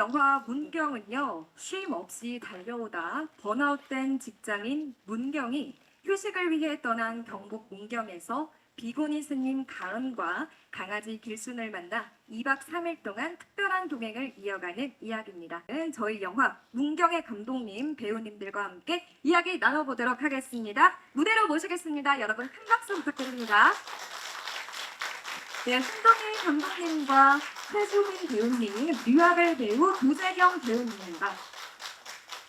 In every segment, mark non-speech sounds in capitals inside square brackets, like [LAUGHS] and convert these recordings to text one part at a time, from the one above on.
영화 문경은요, 쉼 없이 달려오다 번아웃된 직장인 문경이 휴식을 위해 떠난 경북 문경에서 비고니 스님 가은과 강아지 길순을 만나 2박 3일 동안 특별한 동행을 이어가는 이야기입니다. 저희 영화 문경의 감독님, 배우님들과 함께 이야기 나눠보도록 하겠습니다. 무대로 모시겠습니다. 여러분 큰 박수 부탁드립니다. 네, 신동희 감독님과 최수민 배우님, 류아벨 배우, 도재경 배우님입니다.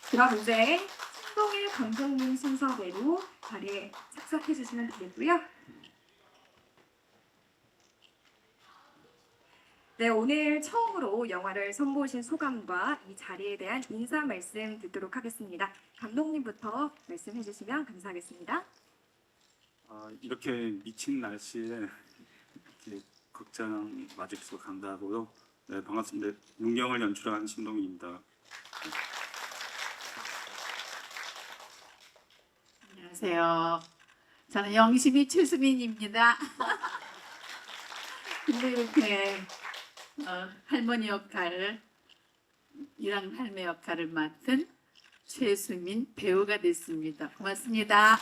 그럼 이제 신동희 감독님 순서대로 자리에 착석해 주시면 되겠고요. 네, 오늘 처음으로 영화를 선보신 소감과 이 자리에 대한 인사 말씀 듣도록 하겠습니다. 감독님부터 말씀해 주시면 감사하겠습니다. 아, 이렇게 미친 날씨에 이렇게 극장 맞이해서 감사하고요. 네, 반갑습니다. 문경을 연출한 신동희입니다. 안녕하세요. 저는 영심이 최수민입니다. [LAUGHS] 근데 이렇게 어, 할머니 역할, 이랑 할매 역할을 맡은 최수민 배우가 됐습니다. 고맙습니다.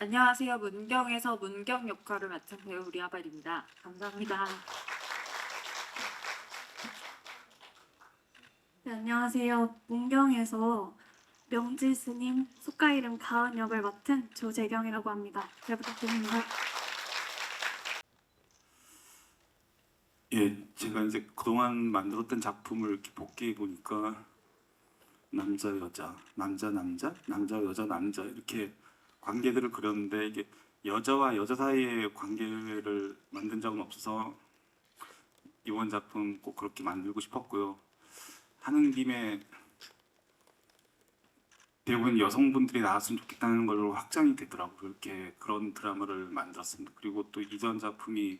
안녕하세요. 문경에서 문경 역할을 맡은 배우 리아발입니다. 감사합니다. 네, 안녕하세요. 문경에서 명지 스님 속가 이름 가은 역을 맡은 조재경이라고 합니다. 잘 부탁드립니다. 예, 제가 이제 그동안 만들었던 작품을 이렇게 복귀해 보니까 남자 여자, 남자 남자, 남자 여자 남자 이렇게 관계들을 그렸는데 이게 여자와 여자 사이의 관계를 만든 적은 없어서 이번 작품 꼭 그렇게 만들고 싶었고요. 하는 김에 대부분 여성분들이 나왔으면 좋겠다는 걸로 확정이 되더라고요. 이렇게 그런 드라마를 만들었습니다. 그리고 또 이전 작품이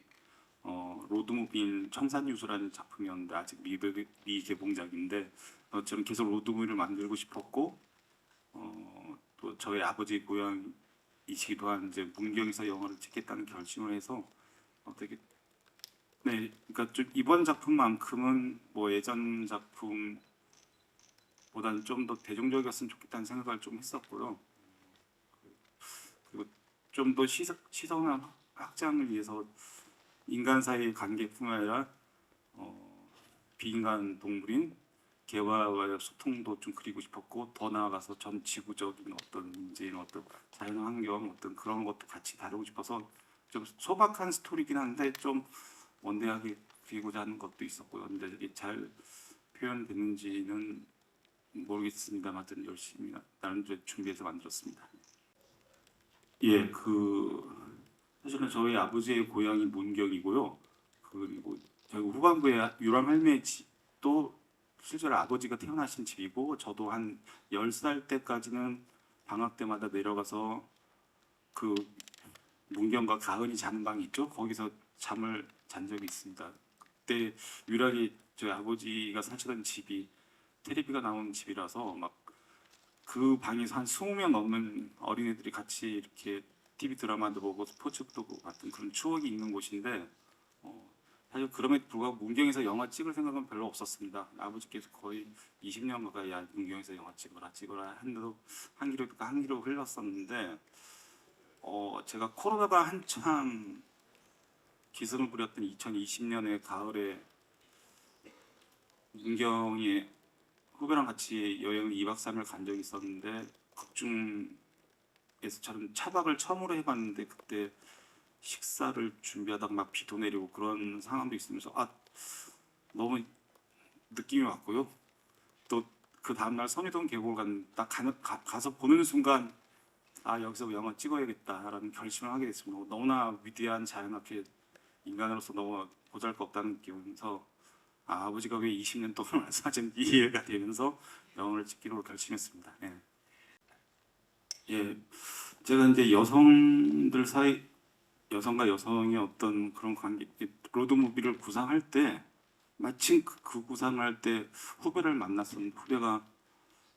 어, 로드무비인 청산유수라는 작품이었는데 아직 미, 미개봉작인데 어, 저는 계속 로드무비를 만들고 싶었고 어, 또 저희 아버지 고향이시기도 한 이제 문경에서 영화를 찍겠다는 결심을 해서 어, 되게 네, 그러니까 좀 이번 작품만큼은 뭐 예전 작품보다는 좀 더 대중적이었으면 좋겠다는 생각을 좀 했었고요. 그리고 좀 더 시선한 확장을 위해서 인간 사이의 관계뿐만 아니라 어, 비인간 동물인 개와의 소통도 좀 그리고 싶었고 더 나아가서 전 지구적인 어떤 문제인 어떤 자연 환경 어떤 그런 것도 같이 다루고 싶어서 좀 소박한 스토리긴 한데 좀 원대하게 그리고자 하는 것도 있었고요. 근데 이게 잘 표현됐는지는 모르겠습니다만 열심히 나름대로 준비해서 만들었습니다. 예, 그 사실은 저희 아버지의 고향이 문경이고요. 그리고 저희 후반부에 유람 할매 집도 실제로 아버지가 태어나신 집이고 저도 한 10살 때까지는 방학 때마다 내려가서 그 문경과 가은이 자는 방이 있죠. 거기서 잠을 잔 적이 있습니다. 그때 유일하게 저희 아버지가 사시던 집이 테레비가 나오는 집이라서 막 그 방에서 한 20명 넘는 어린애들이 같이 이렇게 TV 드라마도 보고 스포츠도 보고 그런 추억이 있는 곳인데 어, 사실 그럼에도 불구하고 문경에서 영화 찍을 생각은 별로 없었습니다. 아버지께서 거의 20년 가까이 야 문경에서 영화 찍어라 찍어라 한도 한 기로 한 기로 흘렀었는데 어, 제가 코로나가 한참 기승을 부렸던 2020년의 가을에 문경에 후배랑 같이 여행을 2박 3일 간 적이 있었는데 극중에서처럼 차박을 처음으로 해봤는데 그때 식사를 준비하다가 막 비도 내리고 그런 상황도 있으면서 아 너무 느낌이 왔고요. 또 그 다음날 선의동 계곡을 가, 가 서 보는 순간 아 여기서 영화 찍어야겠다라는 결심을 하게 됐습니다. 너무나 위대한 자연 앞에 인간으로서 너무 보잘것없다는 느끼면서 아, 아버지가 왜 20년 동안 [LAUGHS] 말씀하셨는지 이해가 되면서 영화를 찍기로 결심했습니다. 예. 예, 제가 이제 여성들 사이 여성과 여성의 어떤 그런 관계 로드 무비를 구상할 때 마침 그, 그 구상할 때 후배를 만났었는데 후배가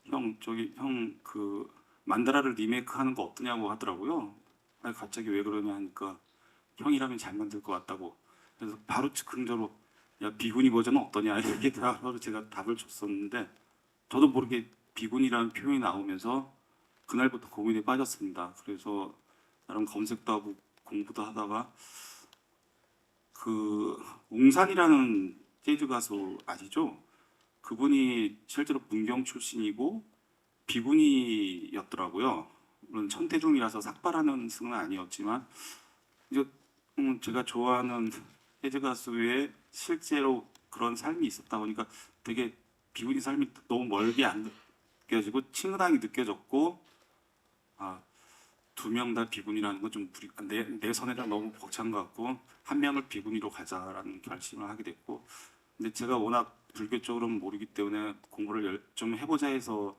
형 저기 형 그 만다라를 리메이크하는 거 어떠냐고 하더라고요. 아니 갑자기 왜 그러냐 하니까 형이라면 잘 만들 것 같다고. 그래서 바로 즉흥적으로 야 비구니 버전은 어떠냐 이렇게 [LAUGHS] 바로 제가 답을 줬었는데 저도 모르게 비구니라는 표현이 나오면서 그날부터 고민에 빠졌습니다. 그래서 나름 검색도 하고 공부도 하다가 그 웅산이라는 재즈 가수 아시죠? 그분이 실제로 문경 출신이고 비구니였더라고요. 물론 천태중이라서 삭발하는 승은 아니었지만 이제 음, 제가 좋아하는 재즈 가수의 실제로 그런 삶이 있었다 보니까 되게 비구니 삶이 너무 멀게 안 느껴지고 친근하게 느껴졌고 아 두 명 다 비구니라는 건 좀 내, 내 선에랑 너무 벅찬 것 같고 한 명을 비구니로 가자라는 결심을 하게 됐고 근데 제가 워낙 불교 쪽으로는 모르기 때문에 공부를 열- 좀 해보자 해서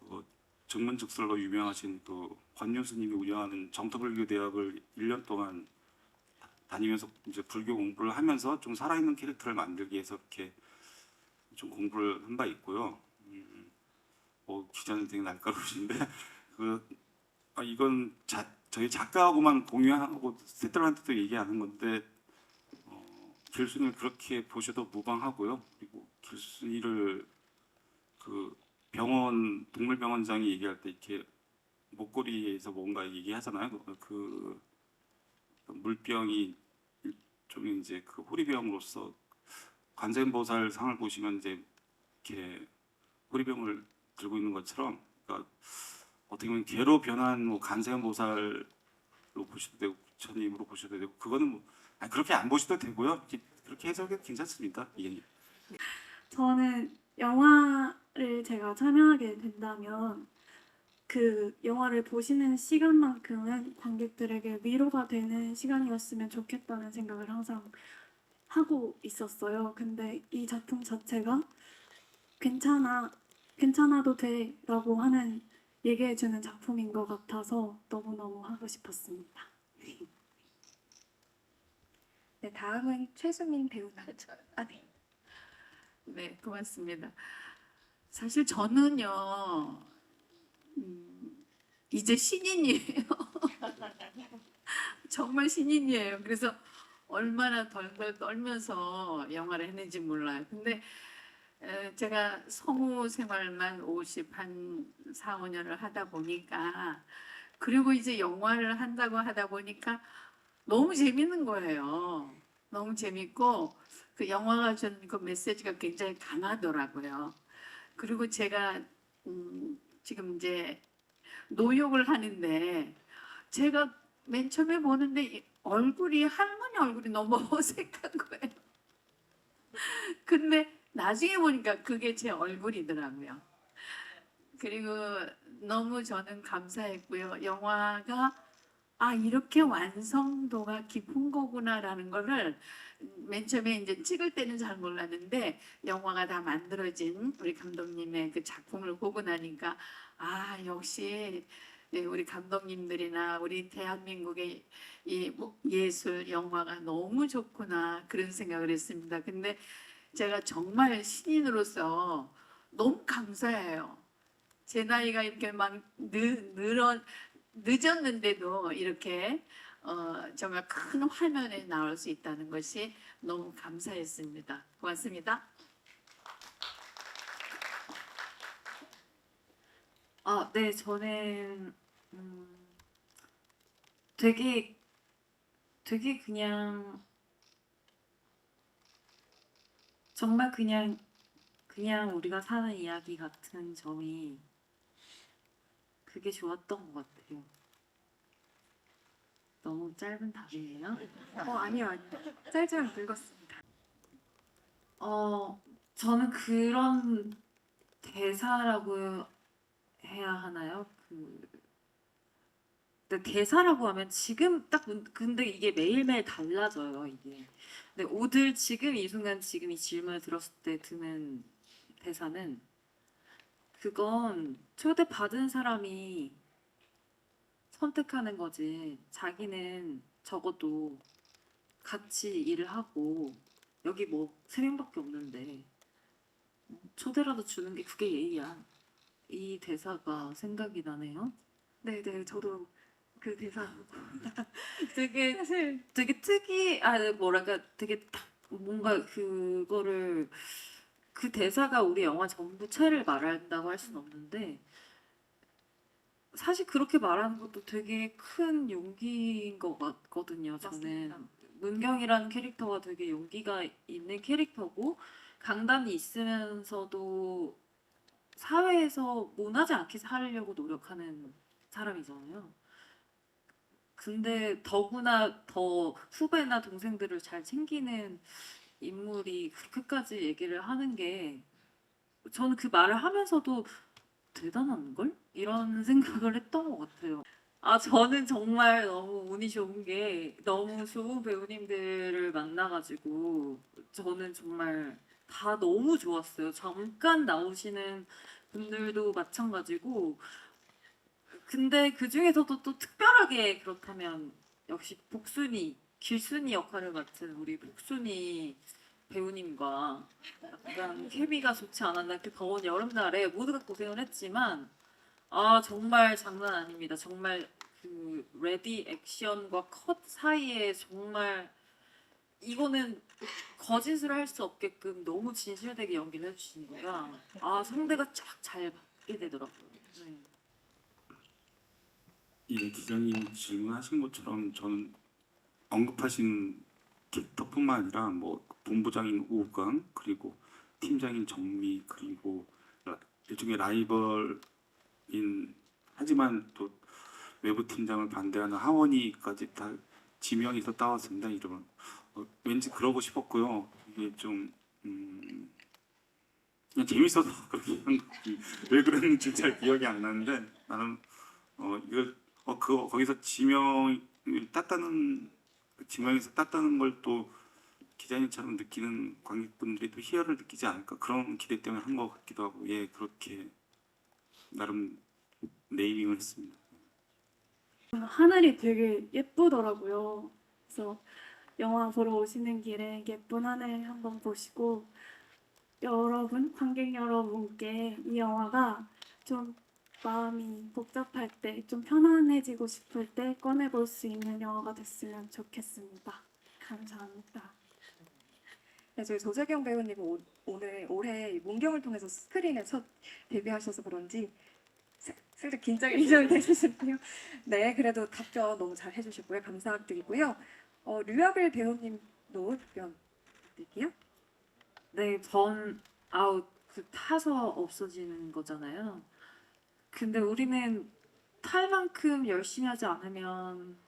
그 증문즉설로 유명하신 그 권유스님이 운영하는 정토불교 대학을 1년 동안 다- 다니면서 이제 불교 공부를 하면서 좀 살아있는 캐릭터를 만들기 위해서 이렇게 좀 공부를 한 바 있고요. 음, 뭐 기자는 되게 날카로우신데 [LAUGHS] 그 아, 이건 자, 저희 작가하고만 공유하고 세들한테도 얘기하는 건데 어, 길순이를 그렇게 보셔도 무방하고요. 그리고 길순이를 그 병원 동물병원장이 얘기할 때 이렇게 목걸이에서 뭔가 얘기하잖아요. 그- 그 물병이 일종의 이제 그 호리병으로서 관세음보살 상을 보시면 이제 이렇게 호리병을 들고 있는 것처럼 그러니까 어떻게 보면 개로 변한 뭐 간세음보살로 보셔도 되고 부처님으로 보셔도 되고 그거는 뭐 아니, 그렇게 안 보셔도 되고요. 그렇게 해석해도 괜찮습니다. 이게 저는 영화를 제가 참여하게 된다면 그 영화를 보시는 시간만큼은 관객들에게 위로가 되는 시간이었으면 좋겠다는 생각을 항상 하고 있었어요. 근데 이 작품 자체가 괜찮아, 괜찮아도 돼라고 하는 얘기해주는 작품인 것 같아서 너무너무 하고 싶었습니다. 네, 다음은 최수민 배우님. 아, 네. 네, 고맙습니다. 사실 저는요, 음, 이제 신인이에요. [LAUGHS] 정말 신인이에요. 그래서 얼마나 덜덜 떨면서 영화를 했는지 몰라요. 근데 에, 제가 성우 생활만 50, 한 4, 5년을 하다 보니까 그리고 이제 영화를 한다고 하다 보니까 너무 재밌는 거예요. 너무 재밌고 그 영화가 주는 그 메시지가 굉장히 강하더라고요. 그리고 제가 음, 지금 이제 노역을 하는데 제가 맨 처음에 보는데 이 얼굴이 할머니 얼굴이 너무 [LAUGHS] 어색한 거예요. 근데 나중에 보니까 그게 제 얼굴이더라고요. 그리고 너무 저는 감사했고요. 영화가 아 이렇게 완성도가 깊은 거구나라는 거를 맨 처음에 이제 찍을 때는 잘 몰랐는데 영화가 다 만들어진 우리 감독님의 그 작품을 보고 나니까 아 역시 네, 우리 감독님들이나 우리 대한민국의 이뭐 예술 영화가 너무 좋구나 그런 생각을 했습니다. 근데 제가 정말 신인으로서 너무 감사해요. 제 나이가 이렇게 막 늦, 늘어 늦었는데도 이렇게 어, 정말 큰 화면에 나올 수 있다는 것이 너무 감사했습니다. 고맙습니다. 아, 네, 저는 음, 되게 되게 그냥 정말 그냥 그냥 우리가 사는 이야기 같은 점이 그게 좋았던 것 같아요. 너무 짧은 답이에요. 어, 아니요, 아니요. 짧지만 늙었습니다. 어, 저는 그런 대사라고 해야 하나요? 그 근데 대사라고 하면 지금 딱 문- 근데 이게 매일매일 달라져요, 이게. 근데 오늘 지금 이 순간 지금 이 질문을 들었을 때 드는 대사는 그건 초대 받은 사람이 선택하는 거지. 자기는 적어도 같이 일을 하고 여기 뭐 세 명밖에 없는데 초대라도 주는 게 그게 예의야. 이 대사가 생각이 나네요. 네, 네, 저도 그 대사 [LAUGHS] 되게 사실 되게 특이 아 뭐랄까 되게 딱 뭔가 그거를 그 대사가 우리 영화 전부체를 말한다고 할 수는 없는데 사실 그렇게 말하는 것도 되게 큰 용기인 것 같거든요. 저는. 문경이라는 캐릭터가 되게 용기가 있는 캐릭터고 강단이 있으면서도 사회에서 모나지 않게 살려고 노력하는 사람이잖아요. 근데 더구나 더 후배나 동생들을 잘 챙기는 인물이 그렇게까지 얘기를 하는 게 저는 그 말을 하면서도 대단한 걸? 이런 [LAUGHS] 생각을 했던 것 같아요. 아 저는 정말 너무 운이 좋은 게 너무 좋은 배우님들을 만나가지고 저는 정말 다 너무 좋았어요. 잠깐 나오시는 분들도 마찬가지고 근데 그 중에서도 또 특별하게 그렇다면 역시 복순이 길순이 역할을 맡은 우리 복순이 배우님과 약간 케미가 좋지 않았나 이렇게 더운 여름날에 모두가 고생을 했지만 아 정말 장난 아닙니다. 정말 그 레디 액션과 컷 사이에 정말 이거는 거짓을 할 수 없게끔 너무 진실되게 연기를 해주신 거야. 아 상대가 쫙 잘 받게 되더라고요. 네. 이 기자님 질문하신 것처럼 저는 언급하신 캐릭터뿐만 아니라 뭐 본부장인 우강 그리고 팀장인 정미 그리고 라- 일종의 라이벌인 하지만 또 외부 팀장을 반대하는 하원이까지 다 지명해서 따왔습니다 이름을 어, 왠지 그러고 싶었고요. 이게 좀 음, 그냥 재밌어서 [LAUGHS] 그렇게 왜 그랬는지 잘 기억이 안 나는데 나는 어 이걸 어 그거 거기서 지명을 땄다는 지명에서 땄다는 걸 또 기자님처럼 느끼는 관객분들이 또 희열을 느끼지 않을까 그런 기대 때문에 한 것 같기도 하고 예 그렇게 나름 네이밍을 했습니다. 하늘이 되게 예쁘더라고요. 그래서 영화 보러 오시는 길에 예쁜 하늘 한번 보시고 여러분, 관객 여러분께 이 영화가 좀 마음이 복잡할 때, 좀 편안해지고 싶을 때 꺼내볼 수 있는 영화가 됐으면 좋겠습니다. 감사합니다. 네, 저희 조재경 배우님 오, 오늘 올해 이 문경을 통해서 스크린에 첫 데뷔하셔서 그런지 살- 살짝 긴장이 [LAUGHS] 좀 되시는데요. 네, 그래도 답변 너무 잘 해주셨고요. 감사드리고요. 어, 류아벨 배우님도 답변 드릴게요. 네, 번 아웃 그 타서 없어지는 거잖아요. 근데 우리는 탈 만큼 열심히 하지 않으면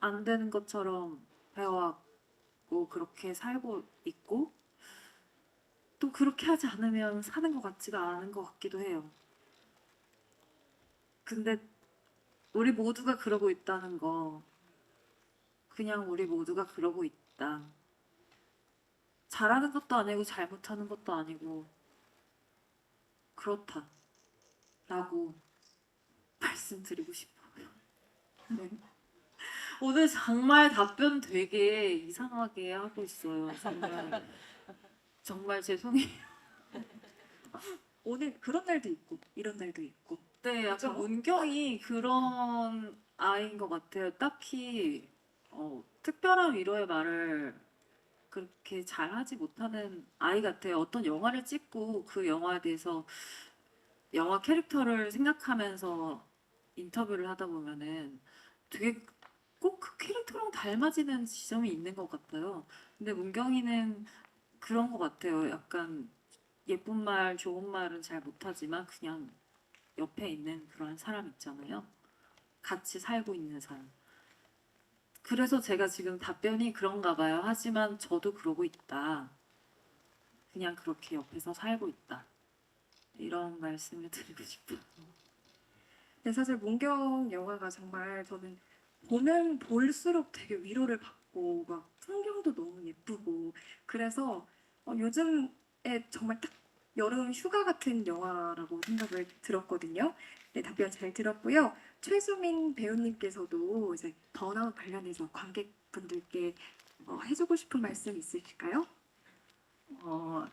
안 되는 것처럼 배워왔고 그렇게 살고 있고 또 그렇게 하지 않으면 사는 것 같지가 않은 것 같기도 해요. 근데 우리 모두가 그러고 있다는 거 그냥 우리 모두가 그러고 있다. 잘하는 것도 아니고 잘못하는 것도 아니고 그렇다 라고 말씀드리고 싶어요 네. 오늘 정말 답변 되게 이상하게 하고 있어요 정말 정말 죄송해요 오늘 그런 날도 있고 이런 날도 있고 네 약간 그죠? 문경이 그런 아이인 것 같아요 딱히 어, 특별한 위로의 말을 그렇게 잘하지 못하는 아이 같아요. 어떤 영화를 찍고 그 영화에 대해서 영화 캐릭터를 생각하면서 인터뷰를 하다 보면은 되게 꼭 그 캐릭터랑 닮아지는 지점이 있는 것 같아요. 근데 문경이는 그런 것 같아요. 약간 예쁜 말, 좋은 말은 잘 못하지만 그냥 옆에 있는 그런 사람 있잖아요. 같이 살고 있는 사람. 그래서 제가 지금 답변이 그런가 봐요. 하지만 저도 그러고 있다. 그냥 그렇게 옆에서 살고 있다. 이런 말씀을 드리고 싶어요. 사실 문경 영화가 정말 저는 보면 볼수록 되게 위로를 받고 막 풍경도 너무 예쁘고 그래서 어, 요즘에 정말 딱 여름 휴가 같은 영화라고 생각을 들었거든요. 네, 답변 잘 들었고요. 최수민 배우님께서도 이제 번아웃 관련해서 관객분들께 어, 해주고 싶은 말씀 있으실까요? 어,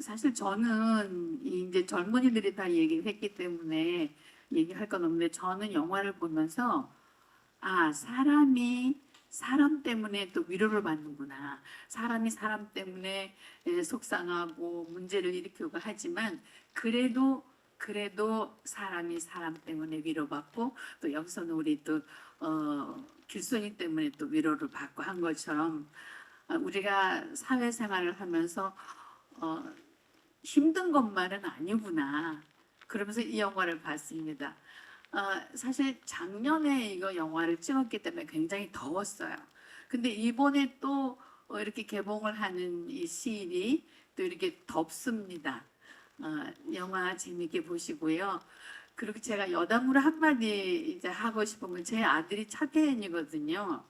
사실 저는 이제 젊은이들이 다 얘기를 했기 때문에 얘기할 건 없는데 저는 영화를 보면서 아 사람이 사람 때문에 또 위로를 받는구나. 사람이 사람 때문에 예, 속상하고 문제를 일으키고 하지만 그래도 그래도 사람이 사람 때문에 위로받고 또 여기서는 우리 또 어, 길손이 때문에 또 위로를 받고 한 것처럼 아, 우리가 사회생활을 하면서 어, 힘든 것만은 아니구나. 그러면서 이 영화를 봤습니다. 어, 사실 작년에 이거 영화를 찍었기 때문에 굉장히 더웠어요. 근데 이번에 또 어, 이렇게 개봉을 하는 이 시일이 또 이렇게 덥습니다. 어, 영화 재밌게 보시고요. 그리고 제가 여담으로 한마디 이제 하고 건제 아들이 차태현이거든요.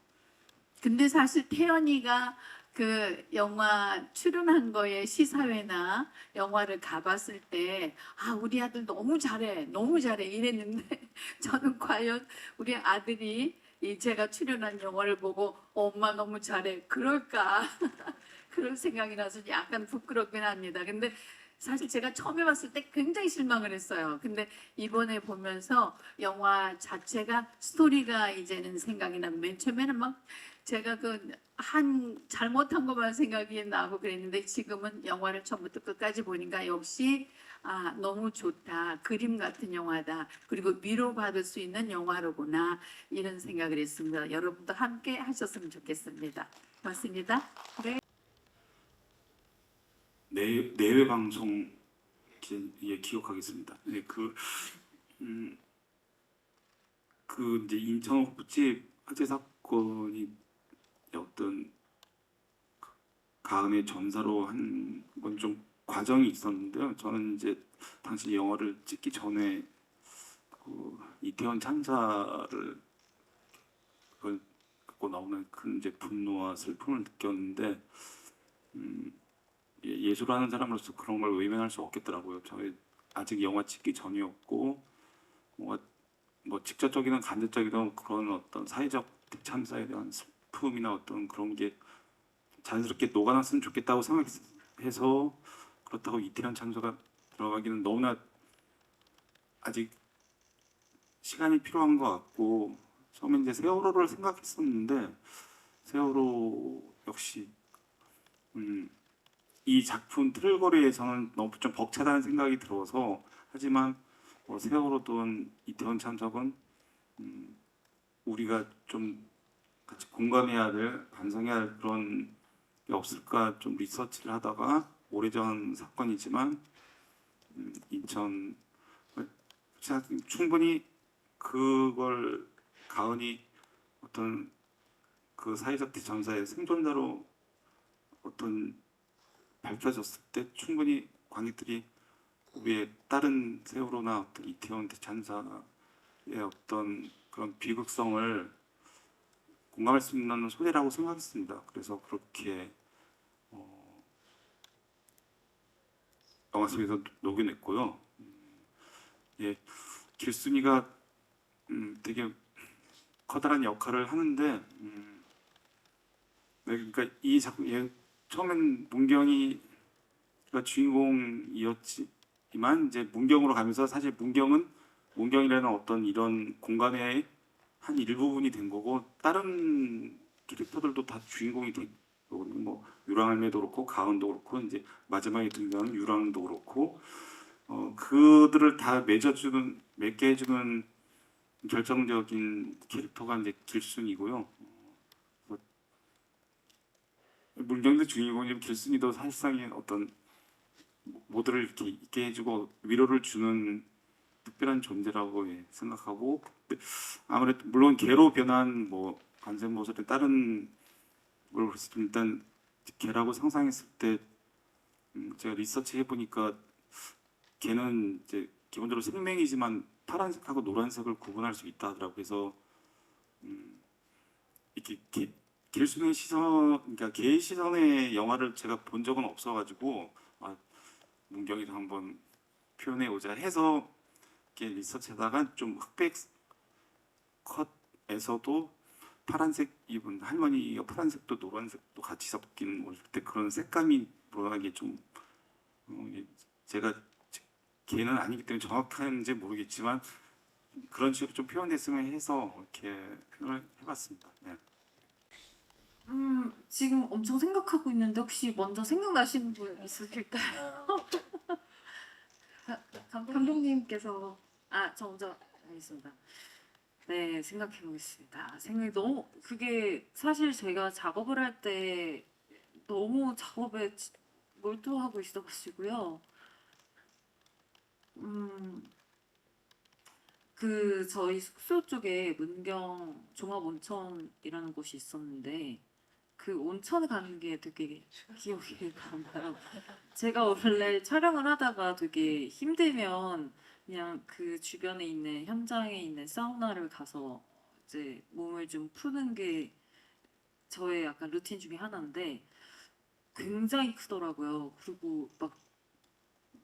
근데 사실 태연이가 그 영화 출연한 거에 시사회나 영화를 가봤을 때, 아, 우리 아들 너무 잘해, 너무 잘해 이랬는데, [LAUGHS] 저는 과연 우리 아들이 이 제가 출연한 영화를 보고, 어, 엄마 너무 잘해, 그럴까? [LAUGHS] 그런 생각이 나서 약간 부끄럽긴 합니다. 근데 사실 제가 처음에 봤을 때 굉장히 실망을 했어요. 근데 이번에 보면서 영화 자체가 스토리가 이제는 생각이 나고 맨 처음에는 막 제가 그 한 잘못한 것만 생각이 나고 그랬는데 지금은 영화를 처음부터 끝까지 보니까 역시 아 너무 좋다 그림 같은 영화다 그리고 위로받을 수 있는 영화로구나 이런 생각을 했습니다. 여러분도 함께 하셨으면 좋겠습니다. 고맙습니다. 내 내외 방송 기, 예, 기억하겠습니다. 네, 그, 음, 그 이제 인천 호프집 화재 사건이 어떤 가은의 전사로 한 건 좀 과정이 있었는데요. 저는 이제 당시 영화를 찍기 전에 그 이태원 참사를 그걸 갖고 나오는 큰 이제 분노와 슬픔을 느꼈는데 음, 예- 예술하는 사람으로서 그런 걸 외면할 수 없겠더라고요. 저희 아직 영화 찍기 전이었고 뭔가 뭐 직접적이든 간접적이든 그런 어떤 사회적 참사에 대한 슬픔 이나 어떤 그런 게 자연스럽게 녹아났으면 좋겠다고 생각해서 그렇다고 이태원 참사가 들어가기는 너무나 아직 시간이 필요한 것 같고 처음에 이제 세월호를 생각했었는데 세월호 역시 음, 이 작품 틀거리에서는 너무 좀 벅차다는 생각이 들어서 하지만 뭐 세월호든 이태원 참석은 음, 우리가 좀 같이 공감해야 될 반성해야 할 그런 게 없을까 좀 리서치를 하다가 오래전 사건이지만 음, 인천 충분히 그걸 가은이 어떤 그 사회적 대참사의 생존자로 어떤 밝혀졌을 때 충분히 관객들이 우리의 다른 세월호나 어떤 이태원 대참사의 어떤 그런 비극성을 공감할 수 있는 소재라고 생각했습니다. 그래서 그렇게 어, 영화 속에서 녹여냈고요. 음, 예, 길순이가 음, 되게 커다란 역할을 하는데 음, 네, 그러니까 이 작품 예, 처음엔 문경이가 주인공이었지만 이제 문경으로 가면서 사실 문경은 문경이라는 어떤 이런 공간의 한 일부분이 된 거고 다른 캐릭터들도 다 주인공이 된 거거든요. 뭐 유랑할매도 그렇고 가은도 그렇고 이제 마지막에 등장하는 유랑도 그렇고 어, 그들을 다 맺어주는 맺게 해주는 결정적인 캐릭터가 이제 길순이고요. 뭐 문경도 주인공이면 길순이도 사실상의 어떤 모두를 이렇게 있게 해주고 위로를 주는 특별한 존재라고 예, 생각하고 아무래도 물론 개로 변한 뭐 관세 모습의 다른 걸 봤을 때 일단 개라고 상상했을 때 음, 제가 리서치 해보니까 개는 이제 기본적으로 생명이지만 파란색하고 노란색을 구분할 수 있다 하더라고요. 그래서 음, 이렇게 개, 길순의 시선, 그러니까 개의 시선의 영화를 제가 본 적은 없어가지고 아, 문경이도 한번 표현해 오자 해서 이렇게 리서치하다가 좀 흑백 컷에서도 파란색 입은 할머니 가 파란색도 노란색도 같이 섞인 올때 그런 색감이 물어나게 좀 어, 제가 개는 아니기 때문에 정확한지 모르겠지만 그런 식으로 좀 표현됐으면 해서 이렇게 표현을 해봤습니다. 네. 음, 지금 엄청 생각하고 있는데 혹시 먼저 생각나시는 분 있으실까요? [LAUGHS] 가- 감독님? 감독님께서 아, 저 먼저 알겠습니다. 네, 생각해 보겠습니다. 생각이 너무 그게 사실 제가 작업을 할 때 너무 작업에 지- 몰두하고 있어가지고요. 음, 그 저희 숙소 쪽에 문경 종합 온천이라는 곳이 있었는데 그 온천 가는 게 되게 기억에 남아요. 제가 원래 촬영을 하다가 되게 힘들면 그냥 그 주변에 있는 현장에 있는 사우나를 가서 이제 몸을 좀 푸는 게 저의 약간 루틴 중에 하나인데 굉장히 크더라고요. 그리고 막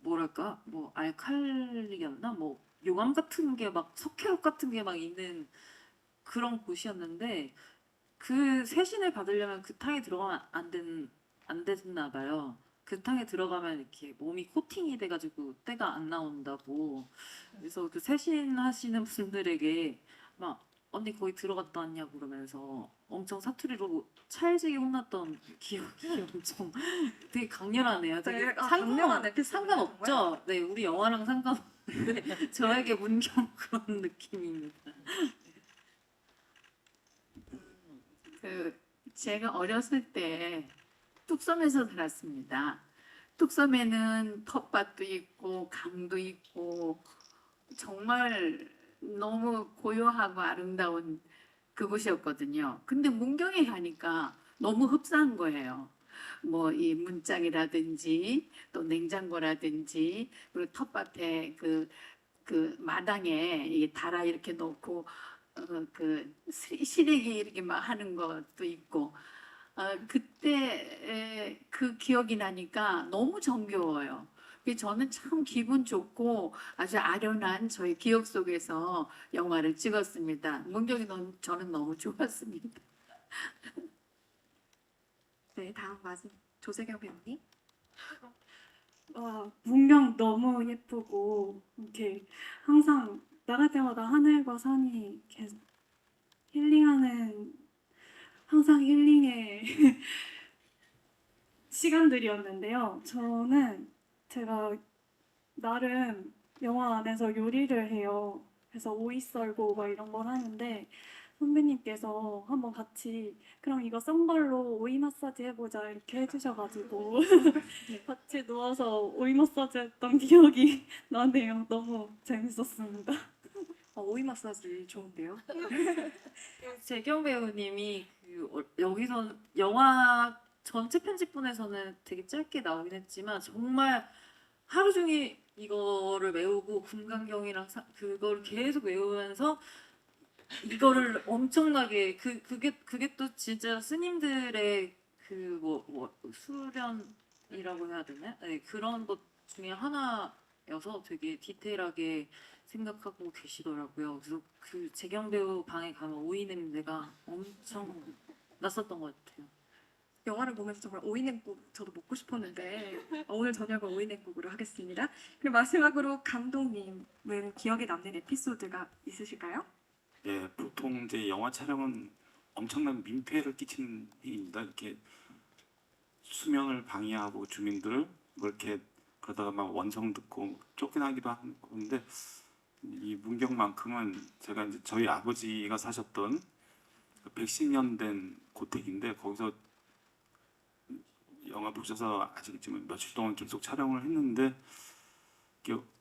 뭐랄까 뭐 알칼리였나 뭐 용암 같은 게 막 석회암 같은 게 막 있는 그런 곳이었는데 그 세신을 받으려면 그 탕에 들어가면 안 된, 안 됐나 봐요. 그 탕에 들어가면 이렇게 몸이 코팅이 돼가지고 때가 안 나온다고. 그래서 그 세신 하시는 분들에게 막 언니 거기 들어갔다 왔냐 고 그러면서 엄청 사투리로 찰지게 혼났던 기억이 엄청 [LAUGHS] 되게 강렬하네요. 되게 네, 아, 상관, 상관없죠. 네, 우리 영화랑 상관없는데 [LAUGHS] 저에게 문경 [LAUGHS] 그런 느낌입니다. 그 제가 어렸을 때 뚝섬에서 살았습니다. 뚝섬에는 텃밭도 있고 강도 있고 정말 너무 고요하고 아름다운 그곳이었거든요. 근데 문경에 가니까 너무 흡사한 거예요. 뭐 이 문짝이라든지 또 냉장고라든지 그리고 텃밭에 그, 그 마당에 이 달아 이렇게 놓고 어, 그 시- 시래기 이렇게 막 하는 것도 있고 어, 그때 에, 그 기억이 나니까 너무 정겨워요. 그게 저는 참 기분 좋고 아주 아련한 저의 기억 속에서 영화를 찍었습니다. 문경이 너무 저는 너무 좋았습니다. [LAUGHS] 네 다음 맞은 조세경 배우님. 와, 문경 너무 예쁘고 이렇게 항상 나갈 때마다 하늘과 산이 힐링하는 항상 힐링의 [LAUGHS] 시간들이었는데요. 저는 제가 나름 영화 안에서 요리를 해요. 그래서 오이 썰고 막 이런 걸 하는데 선배님께서 한번 같이 그럼 이거 썬 걸로 오이 마사지 해보자 이렇게 해주셔가지고 [LAUGHS] 같이 누워서 오이 마사지 했던 기억이 [LAUGHS] 나네요. 너무 재밌었습니다. 어, 오이 마사지 좋은데요. [LAUGHS] 재경 배우님이 그 어- 여기서 영화 전체 편집본에서는 되게 짧게 나오긴 했지만 정말 하루 종일 이거를 외우고 금강경이랑 사- 그걸 계속 외우면서 이거를 엄청나게 그 그게 그게 또 진짜 스님들의 그뭐뭐 수련이라고 해야 되나? 네, 그런 것 중에 하나여서 되게 디테일하게 생각하고 계시더라고요. 그래서 그 재경 배우 방에 가면 오이 냄새가 엄청 났었던 것 같아요. 영화를 보면서 정말 오이 냉국 저도 먹고 싶었는데 어, 오늘 저녁은 오이 냉국으로 하겠습니다. 그리고 마지막으로 감독님은 기억에 남는 에피소드가 있으실까요? 예, 보통 이제 영화 촬영은 엄청난 민폐를 끼치는 일입니다. 이렇게 수면을 방해하고 주민들을 뭐 이렇게 그러다가 막 원성 듣고 쫓겨나기도 하는데 이 문경만큼은 제가 이제 저희 아버지가 사셨던 110년 된 고택인데 거기서 영화 보셔서 아시겠지만 며칠 동안 계속 촬영을 했는데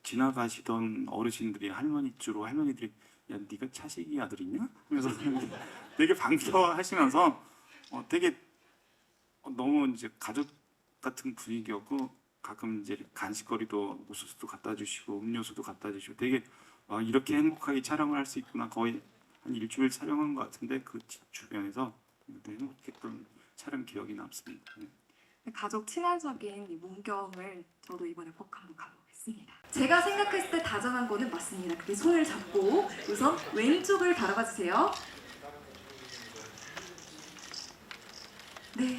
지나가시던 어르신들이 할머니 주로 할머니들이 야 네가 차식이 아들이냐? 하면서 [LAUGHS] 되게 반겨하시면서 어, 되게 어, 너무 이제 가족 같은 분위기였고 가끔 이제 간식거리도 무수수도 갖다 주시고 음료수도 갖다 주시고 되게 아, 이렇게 행복하게 촬영을 할 수 있구나 거의 한 일주일 촬영한 것 같은데 그 지- 주변에서 행복했던 촬영 기억이 남습니다. 네. 가족 친화적인 이 문경을 저도 이번에 꼭 한번 가보겠습니다. 제가 생각했을 때 다정한 거는 맞습니다. 그게 손을 잡고 우선 왼쪽을 바라봐 주세요. 네.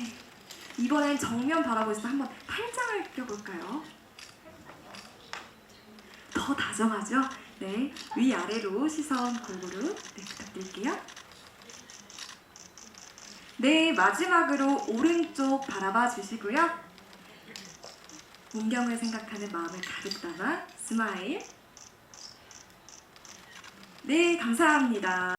이번엔 정면 바라보시고 한번 팔짱을 껴볼까요? 더 다정하죠? 네. 위아래로 시선 골고루 네, 부탁드릴게요. 네, 마지막으로 오른쪽 바라봐 주시고요. 문경을 생각하는 마음을 가득 담아 스마일. 네, 감사합니다.